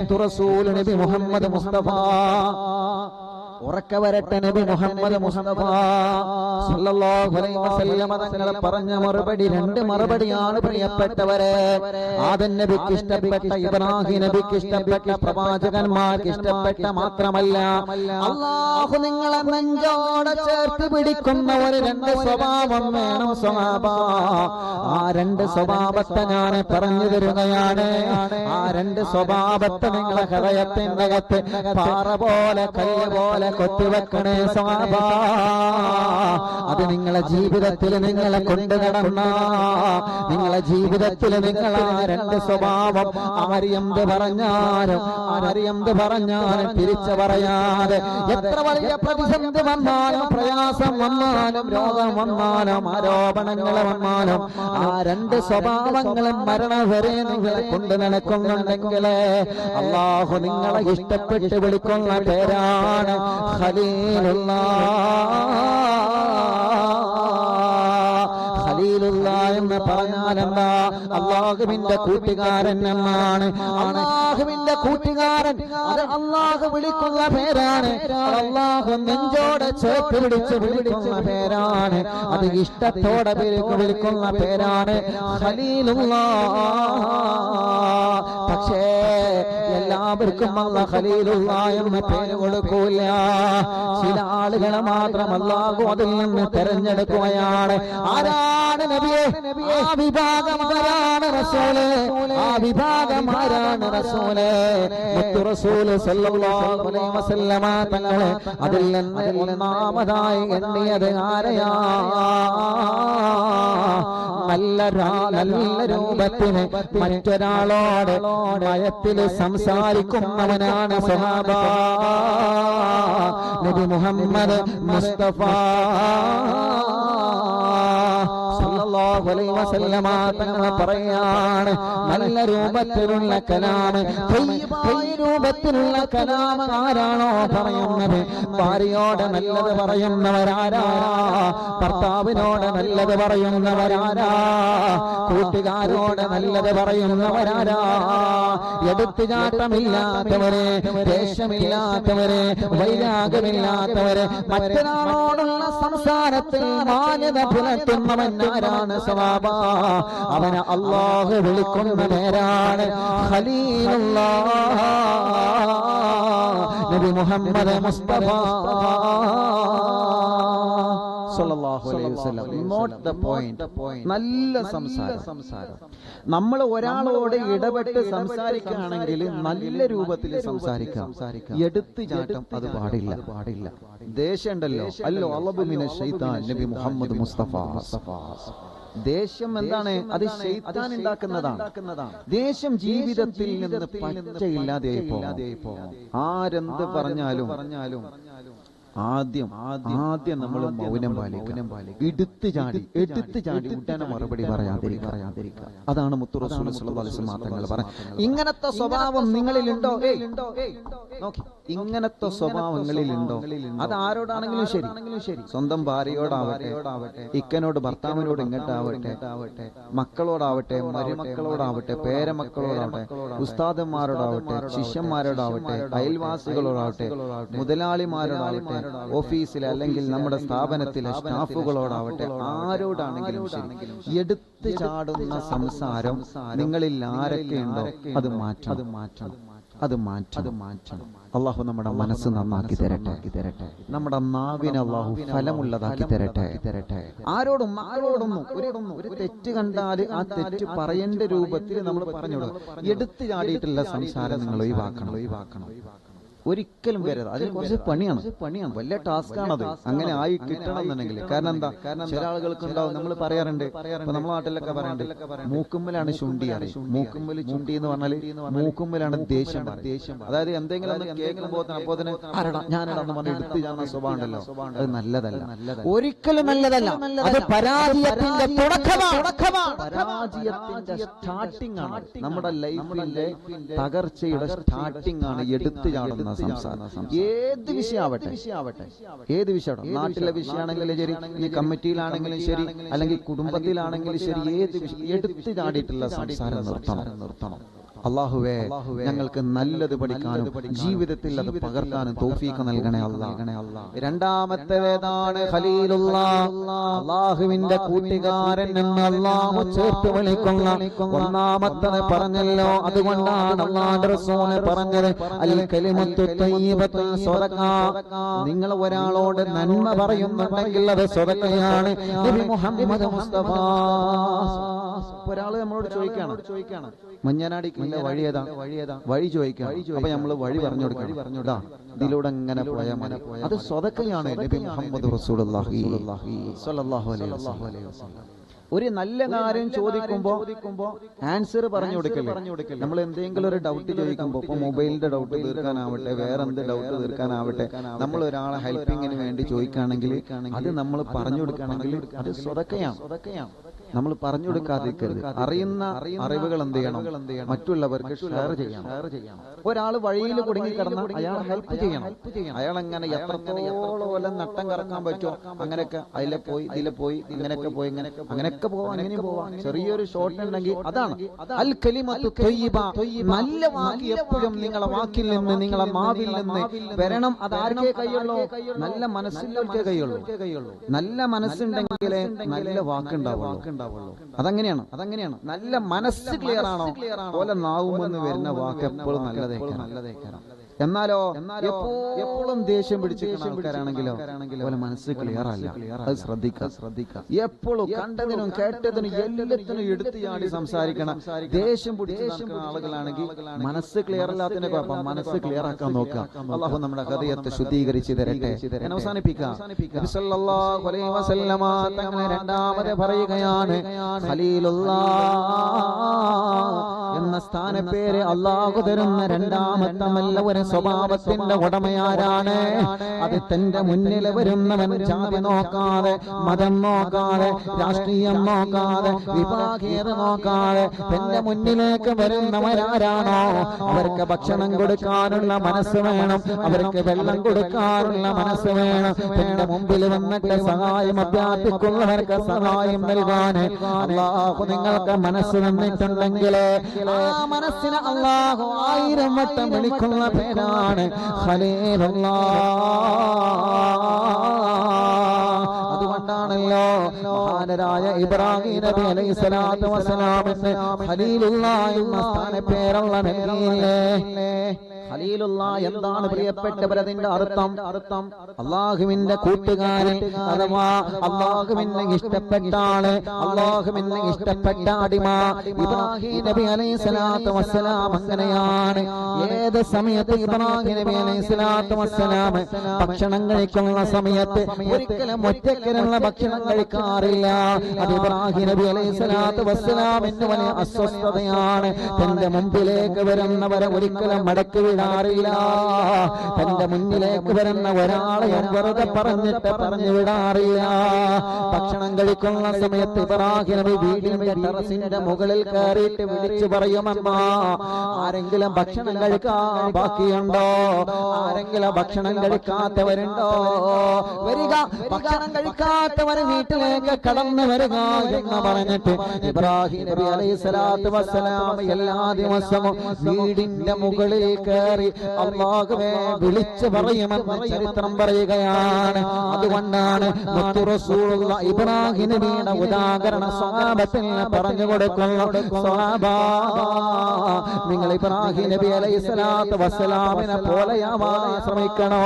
റസൂൽ നബി മുഹമ്മദ് മുസ്തഫ. ഉറക്ക നബി മുഹമ്മദ് മുസ്തഫ. സല്ലല്ലാഹു അലൈഹി വസല്ലമ തങ്ങൾ പറഞ്ഞ മറുപടി രണ്ട് മറുപടിയാണ് പ്രിയപ്പെട്ടവരെ. ആദൻ നബിക്ക് ഇഷ്ടപ്പെട്ട ഇബ്രാഹിം നബിക്ക് ഇഷ്ടപ്പെട്ട പ്രവാചകന്മാർക്ക് ഇഷ്ടപ്പെട്ട മാത്രമല്ല അള്ളാഹു നിങ്ങളെ നെഞ്ചോടെ ചേർത്ത് പിടിക്കുന്ന ഒരു രണ്ട് സ്വഭാവം വേണം സ്വഭാവ ആ രണ്ട് സ്വഭാവത്തെ ഞാൻ പറഞ്ഞു തരുകയാണ്. ആ രണ്ട് സ്വഭാവത്തെ നിങ്ങളെ ഹൃദയത്തിന്റെ പാറ പോലെ കല്ല് പോലെ കൊത്തിവെക്കണേ സ്വാഭ അത് നിങ്ങളെ ജീവിതത്തിൽ നിങ്ങളെ കൊണ്ടു നടന്ന നിങ്ങളെ ജീവിതത്തിൽ നിങ്ങൾ രണ്ട് സ്വഭാവം. ആരെന്ത് പറഞ്ഞാലും ആരെന്ത് പറഞ്ഞാലും തിരിച്ചു പറയാതെ എത്ര വലിയ പ്രതിസന്ധി വന്നാലും പ്രയാസം വന്നാലും രോഗം വന്നാലും ആരോപണങ്ങൾ വന്നാലും ആ രണ്ട് സ്വഭാവങ്ങളും മരണം വരെ നിങ്ങളെ കൊണ്ടു നടക്കുന്നുണ്ടെങ്കിലേ അള്ളാഹു നിങ്ങളെ ഇഷ്ടപ്പെട്ട് വിളിക്കുന്ന പേരാണ് ഖലീലുള്ള. ഖലീലുള്ള എന്ന് പറഞ്ഞാൽ എന്താ? അള്ളാഹുവിന്റെ കൂട്ടുകാരൻ എന്നാണ്. അള്ളാഹുവിന്റെ കൂട്ടുകാരൻ. അള്ളാഹു വിളിക്കുന്ന പേരാണ്. അള്ളാഹു നെഞ്ചോടെ ചേർത്ത് പിടിച്ച് വിളിക്കുന്ന പേരാണ്. അത് ഇഷ്ടത്തോടെ വിളിക്ക് വിളിക്കുന്ന പേരാണ്. ഖലീലുള്ള. പക്ഷേ എല്ലാവർക്കും അല്ല ഖലീലുള്ള എന്ന് പേര് കൊടുക്കൂല. ചില ആളുകളെ മാത്രം അല്ലാഹു അതിൽ നിന്ന് തെരഞ്ഞെടുക്കുകയാണ്. ആരാണ് നബിയെ? ആ വിഭാഗം ആരാണ് റസൂലെ? ആ വിഭാഗം ആരാണ് റസൂലെ? മുത്തു റസൂൽ സല്ലല്ലാഹു അലൈഹി വസല്ലമ തങ്ങളെ അതിൽ നിന്ന് ഒന്നാമതായി എണ്ണിയത് ആരെയാ? നല്ല നല്ല രൂപത്തിന് മറ്റൊരാളോട് മയത്തിൽ സംസാരിക്കുന്നവനാണ് സഹാബ നബി മുഹമ്മദ് മുസ്തഫ. അലൈഹി വസല്ലമ തങ്ങൾ പറയാണ്. നല്ല രൂപത്തിലുള്ള കലാമ് രൂപത്തിലുള്ള കലാമ് ആരാണോ പറയുന്നത്? ഭാര്യയോട് നല്ലത് പറയുന്നവരാരാ? ഭർത്താവിനോട് നല്ലത് പറയുന്നവരാരാ? കൂട്ടുകാരോട് നല്ലത് പറയുന്നവരാരാ? എടുത്തുചാട്ടമില്ലാത്തവരെ ദേഷ്യമില്ലാത്തവരെ വൈരാഗമില്ലാത്തവരെ മറ്റൊരാളോടുള്ള സംസാരത്തിൽ മാന്യത പുലർത്തുന്നവൻ ആരാണ് സവാബ അവനെ അള്ളാഹു വിളിക്കുന്ന പേരാണ് ഖലീലുള്ള നബി മുഹമ്മദ് മുസ്തഫ നല്ല സംസാരം. നമ്മൾ ഒരാളോട് ഇടപെട്ട് സംസാരിക്കുകയാണെങ്കിൽ നല്ല രൂപത്തിൽ സംസാരിക്കാം. എടുത്തു ചാട്ടം അത് പാടില്ല. പാടില്ല. ദേഷ്യണ്ടല്ലോ അല്ലോ അള്ളബുമിനെ നബി മുഹമ്മദ് മുസ്തഫ. ദേഷ്യം എന്താണ്? അത് ശൈത്താൻ ഉണ്ടാക്കുന്നതാണ്. ദേഷ്യം ജീവിതത്തിൽ നിന്ന് പച്ചയില്ലാതെ ആരെന്ത് പറഞ്ഞാലും പറഞ്ഞാലും ആദ്യം ആദ്യം നമ്മൾ മൗനം പാലിക്കണം. എടുത്തു ചാടി എടുത്തു ചാടി ഉടനെ മറുപടി പറയാതിരിക്കുക. അതാണ് മുത്തു റസൂൽ സല്ലല്ലാഹു അലൈഹി വസല്ലം തങ്ങൾ പറഞ്ഞത്. ഇങ്ങനത്തെ സ്വഭാവം നിങ്ങളിൽ ഉണ്ടോ നോക്കി. ഇങ്ങനത്തെ സ്വഭാവങ്ങളിൽ ഉണ്ടോ അത് ആരോടാണെങ്കിലും ശരി. ശരി. സ്വന്തം ഭാര്യയോടാവട്ടെ ഇക്കനോട് ഭർത്താവിനോട് ഇങ്ങോട്ടാവട്ടെ മക്കളോടാവട്ടെ മരുമക്കളോടാവട്ടെ പേരമക്കളോടാവട്ടെ ഉസ്താദന്മാരോടാവട്ടെ ശിഷ്യന്മാരോടാവട്ടെ അയൽവാസികളോടാവട്ടെ മുതലാളിമാരോടാവട്ടെ ഓഫീസിലെ അല്ലെങ്കിൽ നമ്മുടെ സ്ഥാപനത്തിലെ സ്റ്റാഫുകളോടാവട്ടെ ആരോടാണെങ്കിലും ശരി. എടുത്തു ചാടുന്ന സംസാരം നിങ്ങളിൽ ആരൊക്കെയുണ്ടോ അത് മാറ്റം അത് മാറ്റണം. അത് മാറ്റണം. അത് മാറ്റണം. അള്ളാഹു നമ്മുടെ മനസ്സ് നന്നാക്കി തരട്ടെ. തരട്ടെ. നമ്മുടെ നാവിന് അള്ളാഹു ഫലമുള്ളതാക്കി തരട്ടെ. തരട്ടെ. ആരോടും ആരോടൊന്നും ഒരു ഒരു തെറ്റ് കണ്ടാൽ ആ തെറ്റ് പറയേണ്ട രൂപത്തിൽ നമ്മൾ പറഞ്ഞോളൂ എടുത്തു ചാടിയിട്ടുള്ള സംസാരം നിങ്ങൾ ഒഴിവാക്കണം. ഒഴിവാക്കണം. ഒരിക്കലും വരരുത്. അതിൽ കുറച്ച് പണിയാണ്. പണിയാണ്. വലിയ ടാസ്ക് അത് അങ്ങനെ ആയി കിട്ടണം എന്നുണ്ടെങ്കിൽ കാരണം എന്താ? കാരണം ചില ആളുകൾക്ക് ഉണ്ടാവും നമ്മൾ പറയാറുണ്ട്. നമ്മളെ നാട്ടിലൊക്കെ പറയാറുണ്ട്. മൂക്കുമ്മലാണ് ചുണ്ടി മൂക്കുമ്മൽ ചുണ്ടി എന്ന് പറഞ്ഞാൽ മൂക്കുമ്മലാണ് ദേഷ്യം ദേഷ്യം അതായത് എന്തെങ്കിലും കേൾക്കുമ്പോൾ അപ്പോ തന്നെ ആരടാ? ഞാനടാ എന്ന് പറഞ്ഞ് എടുത്ത് ചാടുന്ന സ്വഭാവം ഉണ്ടല്ലോ അത് നല്ലതല്ല. ഒരിക്കലും നല്ലതല്ല. അത് പരാജയത്തിന്റെ സ്റ്റാർട്ടിംഗ് ആണ്. നമ്മുടെ ലൈഫിന്റെ തകർച്ചയുടെ സ്റ്റാർട്ടിംഗ് ആണ് എടുത്തു ചാടുന്ന സംസാരം ഏത് വിഷയമാവട്ടെ? ഏത് വിഷയമാവട്ടെ? നാട്ടിലെ വിഷയമാണെങ്കിലും ശരി ഈ കമ്മിറ്റിയിലാണെങ്കിലും ശരി അല്ലെങ്കിൽ കുടുംബത്തിലാണെങ്കിലും ശരി ഏത് വിഷയം? എടുത്തു ചാടിയിട്ടുള്ള സംസാരം നിർത്തണം. നിർത്തണം. അള്ളാഹുവേ ഞങ്ങൾക്ക് നല്ലത് പഠിക്കാനും ജീവിതത്തിൽ അത് പകർത്താനും തോഫീക്ക് നൽകണേ രണ്ടാമത്തെ വേദാണ് ഖലീലുള്ള. അള്ളാഹുവിന്റെ കൂട്ടുകാരൻ എന്ന് അള്ളാഹു ചേർത്ത് വിളിക്കുന്ന. ഒന്നാമത്തത് പറഞ്ഞല്ലോ. അതുകൊണ്ടാണ് അള്ളാഹുവിന്റെ റസൂൽ പറഞ്ഞത്. അൽ കലിമത്തു തയ്യിബത്തു സ്വതക്ക നിങ്ങൾ ഒരാളോട് നന്മ പറയുന്നുണ്ടെങ്കിൽ അത് സ്വതക്കയാണ് നബി മുഹമ്മദ് മുസ്തഫ. ഒരാൾ നമ്മളോട് ചോദിക്കാണ് ചോദിക്കാണ് മഞ്ഞനാടിക്കില്ല. വഴി ഏതാ? വഴി ചോദിക്കാം അപ്പൊ നമ്മൾ വഴി പറഞ്ഞു കൊടുക്കണം. പറഞ്ഞുടാ ഇതിലൂടെ എങ്ങനെ പോയാൽ മതി. അത് സ്വതക്കയാണ് നബി മുഹമ്മദ് റസൂലുള്ളാഹി സ്വല്ലല്ലാഹു അലൈഹി വസല്ലം. ഒരു നല്ല കാര്യം ചോദിക്കുമ്പോ ആൻസർ പറഞ്ഞു കൊടുക്കില്ല? നമ്മൾ എന്തെങ്കിലും ഒരു ഡൗട്ട് ചോദിക്കുമ്പോ ഇപ്പൊ മൊബൈലിന്റെ ഡൗട്ട് തീർക്കാനാവട്ടെ വേറെ എന്ത് ഡൗട്ട് തീർക്കാനാവട്ടെ നമ്മൾ ഒരാളെ ഹെൽപ്പിങ്ങിന് വേണ്ടി ചോദിക്കുകയാണെങ്കിൽ അത് നമ്മൾ പറഞ്ഞു കൊടുക്കുകയാണെങ്കിൽ അത് സ്വതക്കയാണ്. സ്വതക്കയാണ്. നമ്മൾ പറഞ്ഞു കൊടുക്കാതിരിക്കരുത്. അറിയുന്ന അറിവുകൾ എന്ത് ചെയ്യണം? മറ്റുള്ളവർക്ക് ഷെയർ ചെയ്യണം. ഒരാൾ വഴിയിൽ കുടുങ്ങി കിടന്ന അയാൾ ഹെൽപ്പ് ചെയ്യണം. അയാൾ അങ്ങനെ എത്രത്തോളം നട്ടം കറക്കാൻ പറ്റുമോ? അങ്ങനെയൊക്കെ അതിലെ പോയി ഇതിലെ പോയി ഇങ്ങനെയൊക്കെ പോയി ഇങ്ങനെ അങ്ങനെയൊക്കെ പോവാം അങ്ങനെ പോവാം. ചെറിയൊരു ഷോർട്ട് ഉണ്ടെങ്കിൽ അതാണ്. അൽ കലിമത്തു. നല്ല വാക്ക് എപ്പോഴും നിങ്ങളെ വാക്കിൽ നിന്ന് നിങ്ങളെ മാവിൽ നിന്ന് വരണം അത് ആർക്കേ കൈയുള്ളൂ നല്ല മനസ്സിലൊക്കെ കൈയുള്ളൂ നല്ല മനസ്സുണ്ടെങ്കിലേ നല്ല വാക്കുണ്ടാവുള്ളൂ അതങ്ങനെയാണ് അതങ്ങനെയാണ്. നല്ല മനസ്സ് ക്ലിയർ ആണോ? പോലെ നാവുമെന്ന് വരുന്ന വാക്ക് എപ്പോഴും നല്ലതേ നല്ലതേ എന്നാലോ എപ്പോഴും ദേഷ്യം പിടിച്ച് ആൾക്കാരാണെങ്കിലോ പോലെ മനസ്സ് ക്ലിയർ അല്ല. അത് ശ്രദ്ധിക്കുക ശ്രദ്ധിക്കുക എപ്പോഴും കണ്ടതിനും കേട്ടതിനും എല്ലാത്തിനും എടുത്തു ചാടി സംസാരിക്കണം ദേഷ്യം പിടിച്ച് ആളുകളാണെങ്കിൽ മനസ്സ് ക്ലിയർ അല്ലാത്തതിന്റെ കുഴപ്പം മനസ്സ് ക്ലിയർ ആക്കാൻ നോക്കുക. അള്ളാഹു നമ്മുടെ ഹൃദയത്തെ ശുദ്ധീകരിച്ച് തരട്ടെ. അവസാനിപ്പിക്കാം രണ്ടാമത് പറയുകയാണ്. ഖലീലുല്ലാഹ് എന്ന സ്ഥാനപ്പേര് അള്ളാഹു തരുന്ന രണ്ടാമത്തെ നല്ല ഒരു സ്വഭാവത്തിന്റെ ഉടമയാരാണ്. അത് തന്റെ മുന്നിൽ വരുന്നവൻ ജാതി നോക്കാതെ മതം നോക്കാതെ രാഷ്ട്രീയം നോക്കാതെ വിഭാഗീയത നോക്കാതെ തന്റെ മുന്നിലേക്ക് വരുന്നവരാരാണോ? അവർക്ക് ഭക്ഷണം കൊടുക്കാനുള്ള മനസ്സ് വേണം. അവർക്ക് വെള്ളം കൊടുക്കാനുള്ള മനസ്സ് വേണം. തന്റെ മുമ്പിൽ വന്നിട്ട് സഹായം അഭ്യാർത്ഥിക്കുന്നവർക്ക് സഹായം നൽകാൻ അള്ളാഹു നിങ്ങൾക്ക് മനസ്സ് തന്നിട്ടുണ്ടെങ്കിൽ ആ മനസ്സിന് അള്ളാഹു ആയിരം വട്ടം വിളിക്കുന്ന പേരാണ് ഖലീലുള്ളാ. അതുകൊണ്ടാണല്ലോ മഹാനരായ ഇബ്രാഹിം നബി അലൈഹി സ്വലാത്തു വസ്സലാമിന് ഖലീലുള്ള എന്ന സ്ഥാനപ്പേരുള്ള നൽകിയില്ലേ ഖലീലുള്ള എന്താണ് പ്രിയപ്പെട്ടവരതിന്റെ അർത്ഥം? അർത്ഥം? അള്ളാഹുവിന്റെ കൂട്ടുകാരൻ അഥവാ അള്ളാഹുവിനെ ഇഷ്ടപ്പെട്ട ആൾ അള്ളാഹുവിനെ ഇഷ്ടപ്പെട്ട അടിമ ഇബ്രാഹിം നബി അലൈഹി സ്വലാത്തു വസ്സലാം അങ്ങനെയാണ്. ഏത് സമയത്ത് ഇബ്രാഹിം നബി അലൈഹി സ്വലാത്തു വസ്സലാം ഭക്ഷണം കഴിക്കുന്ന സമയത്ത് ഒരിക്കലും ഒറ്റക്കിനുള്ള ഭക്ഷണം കഴിക്കാറില്ല. അത് ഇബ്രാഹിം നബി അലൈഹി സ്വലാത്തു വസ്സലാം എന്ന് വലിയ അസ്വസ്ഥതയാണ്. തന്റെ മുമ്പിലേക്ക് വരുന്നവരെ ഒരിക്കലും മടക്കി വിടാറില്ല. തന്റെ മുന്നിലേക്ക് വരുന്ന ഒരാളെ വെറുതെ പറഞ്ഞിട്ട് പറഞ്ഞു വിടാറില്ല. ഭക്ഷണം കഴിക്കുന്ന സമയത്ത് ഇബ്രാഹിം നബി വീടിന്റെ ടെറസിന്റെ മുകളിൽ കയറിയിട്ട് വിളിച്ചു പറയുമമ്മ ആരെങ്കിലും ഭക്ഷണം കഴിക്കാൻ ബാക്കിയുണ്ടോ? ആരെങ്കിലും ഭക്ഷണം കഴിക്കാത്തവരുണ്ടോ? വരിക. ഭക്ഷണം കഴിക്കാത്തവർ വീട്ടിലേക്ക് കടന്നു വരിക എന്ന് പറഞ്ഞിട്ട് ഇബ്രാഹിം നബി അലൈഹി സ്വലാത്തു വസ്സലാം എല്ലാ ദിവസവും വീടിന്റെ മുകളിൽ കയറി അള്ളാഹുവെ വിളിച്ചു പറയുമെന്ന് ചരിത്രം പറയുകയാണ്. അതുകൊണ്ടാണ് ഇബ്രാഹിം നബിയുടെ ഉദാഹരണ സ്വഭാവത്തിൽ പറഞ്ഞു കൊടുക്കുന്നു നിങ്ങൾ ഇബ്രാഹിം നബി അലൈഹി സ്വലാത്തു വസ്സലാമിനെ പോലെയാവാൻ ശ്രമിക്കണോ?